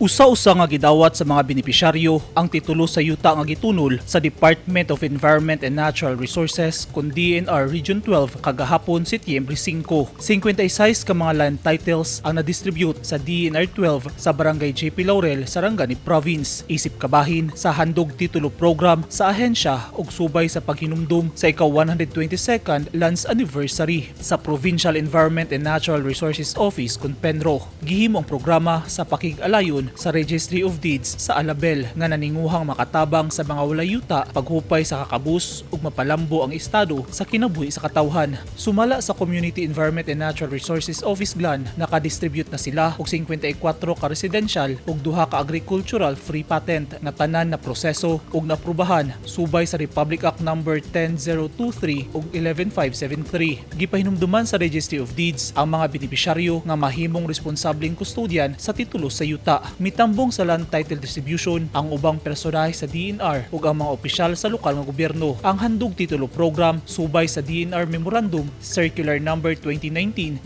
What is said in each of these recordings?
Usa-usa nga gidawat sa mga benepisyaryo ang titulo sa yuta nga gitunol sa Department of Environment and Natural Resources kun DNR Region 12 kagahapon Setyembre 5. 56 ka mga land titles ang na-distribute sa DNR 12 sa Barangay JP Laurel, Sarangani Province. Isip kabahin sa handog titulo program sa ahensya ug subay sa paghinumdum sa ikaw 122nd Lands Anniversary sa Provincial Environment and Natural Resources Office kun Penro. Gihimo ang programa sa pakig-alayon sa Registry of Deeds sa Alabel nga naninguhang makatabang sa mga walay yuta paghupay sa kakabus ug mapalambo ang estado sa kinabuhi sa katawhan. Sumala sa Community Environment and Natural Resources Office GLAN nakadistribute na sila og 54 ka residential ug duha ka agricultural free patent nga tanan na proseso ug naprubahan subay sa Republic Act number 10023 ug 11573. Gipahinumduman sa Registry of Deeds ang mga benepisyaryo nga mahimong responsableng kustodyan sa titulo sa yuta. Mitambong sa land title distribution ang ubang personahe sa DNR ug ang mga opisyal sa lokal nga gobyerno. Ang handog titulo program subay sa DNR Memorandum Circular number 2019-04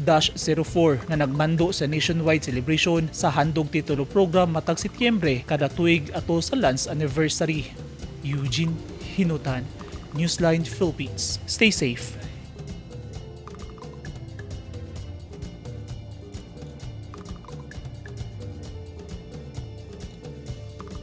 nga nagmando sa nationwide celebration sa handog titulo program matag Setyembre kada tuig ato sa Lands Anniversary. Eugene Hinutan, Newsline Philippines. Stay safe.